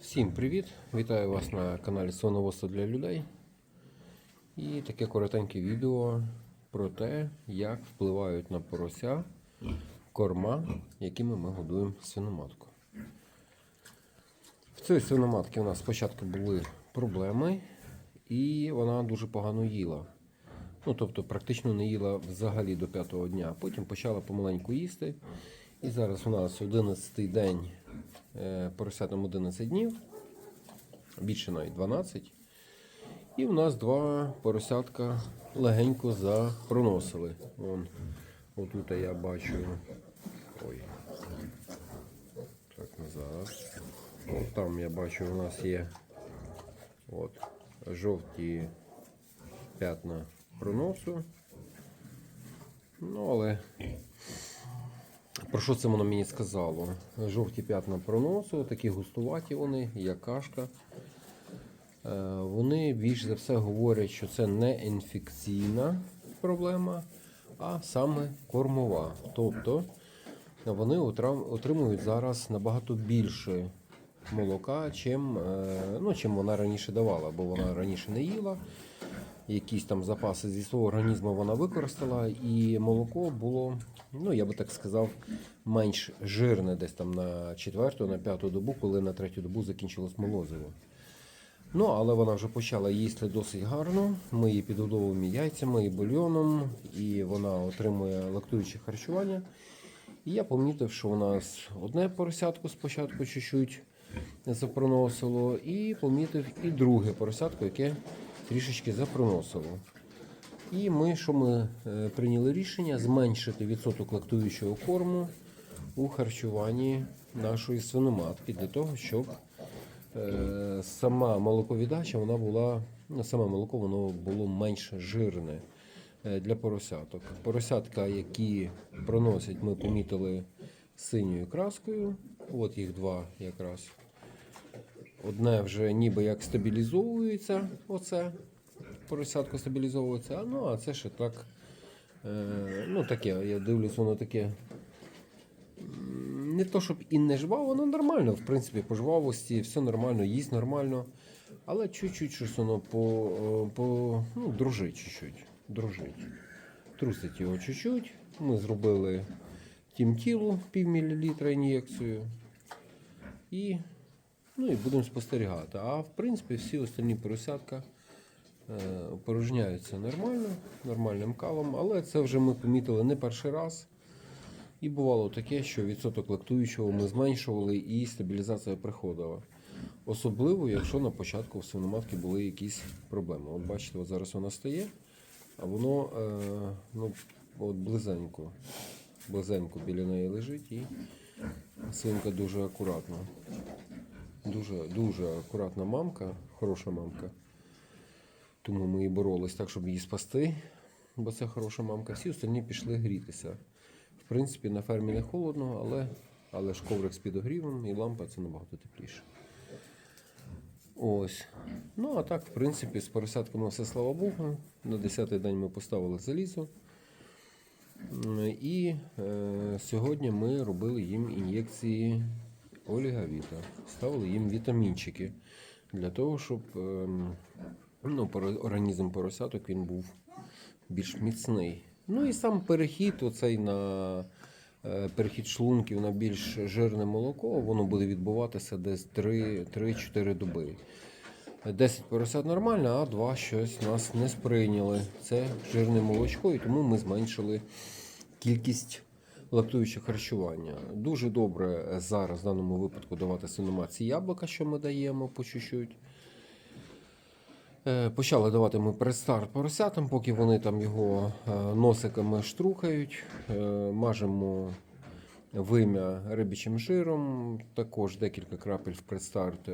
Всім привіт! Вітаю вас на каналі Свиноводство для людей. І таке коротеньке відео про те, як впливають на порося корма, якими ми годуємо свиноматку. В цій свиноматки у нас спочатку були проблеми, і вона дуже погано їла. Ну, тобто, практично не їла взагалі до п'ятого дня. Потім почала помаленьку їсти. І зараз у нас 11 день е, поросятам 11 днів, більше навіть 12. І в нас два поросятка легенько запроносили. Вон, отут я бачу. Ой. Так, назад. От там я бачу, у нас є от, жовті п'ятна проносу. Ну, але про що це воно мені сказало? Жовті п'ятна проносу, такі густуваті вони, як кашка. Е, Вони більш за все говорять, що це не інфекційна проблема, а саме кормова. Тобто вони отримують зараз набагато більше молока, чим, е, ну, чим вона раніше давала, бо вона раніше не їла. Якісь там запаси зі свого організму вона використала, і молоко було, ну я би так сказав, менш жирне десь там на четверту, на п'яту добу, коли на третю добу закінчилось молозиво. Ну, але вона вже почала їсти досить гарно. Ми її підгодовуємо яйцями і бульйоном, і вона отримує лактуюче харчування. І я помітив, що у нас одне поросятко спочатку чуть-чуть запроносило, і помітив і друге поросятко, яке трішечки запроносило. І ми, що ми е, прийняли рішення зменшити відсоток лактуючого корму у харчуванні нашої свиноматки для того, щоб е, сама молоковіддача вона була, ну, саме молоко воно було менш жирне е, для поросяток. Поросятка, які проносять, ми помітили синьою краскою. От їх два якраз. Одне вже ніби як стабілізовується, оце поросятко стабілізовується, а ну а це ще так. Е, ну таке, я дивлюсь, воно таке. Не то, щоб і не жваво, воно нормально, в принципі, по жвавості, все нормально, їсть нормально. Але чуть-чуть щось воно по, е, по ну, дружить чуть-чуть. Дружить. Трусить його чуть-чуть. Ми зробили тім тілу пів ін'єкцію. І Ну і будемо спостерігати. А в принципі всі остальні поросятка е, порожняються нормально, нормальним калом, але це вже ми помітили не перший раз. І бувало таке, що відсоток лактуючого ми зменшували і стабілізація приходила. Особливо, якщо на початку в свиноматки були якісь проблеми. От бачите, от зараз вона стає, а воно е, ну, от близенько, близенько біля неї лежить і свинка дуже акуратна. Дуже, дуже акуратна мамка, хороша мамка. Тому ми і боролись так, щоб її спасти, бо це хороша мамка. Всі остальні пішли грітися. В принципі, на фермі не холодно, але, але ж коврик з підогрівом і лампа це набагато тепліше. Ось. Ну, а так, в принципі, з поросятками все слава Богу. На 10-й день ми поставили залізо. І е, сьогодні ми робили їм ін'єкції Олігавіта. Ставили їм вітамінчики для того, щоб ем, ну, організм поросяток він був більш міцний. Ну і сам перехід оцей на е, перехід шлунків на більш жирне молоко, воно буде відбуватися десь 3 3-4 доби. 10 поросят нормально, а 2 щось нас не сприйняли. Це жирне молочко, і тому ми зменшили кількість лактуюче харчування. Дуже добре зараз в даному випадку давати синомаці яблука, що ми даємо по чуть-чуть. Е, Почали давати ми предстарт поросятам, поки вони там його е, носиками штрухають. Е, Мажемо вим'я рибічим жиром, також декілька крапель в предстарт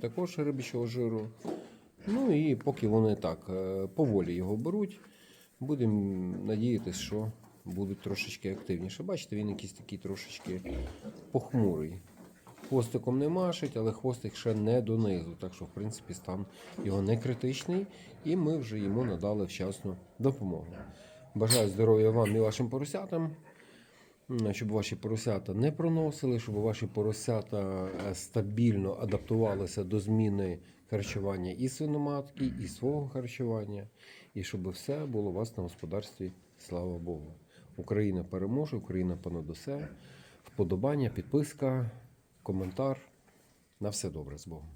також рибічого жиру. Ну і поки вони так поволі його беруть, будемо надіятися, що будуть трошечки активніше. Бачите, він якийсь такий трошечки похмурий. Хвостиком не машить, але хвостик ще не донизу. Так що, в принципі, стан його не критичний, і ми вже йому надали вчасну допомогу. Бажаю здоров'я вам і вашим поросятам. Щоб ваші поросята не проносили, щоб ваші поросята е, стабільно адаптувалися до зміни харчування і свиноматки, і свого харчування, і щоб все було у вас на господарстві. Слава Богу. Україна переможе, Україна понад усе. Вподобання, підписка, коментар. На все добре з Богом.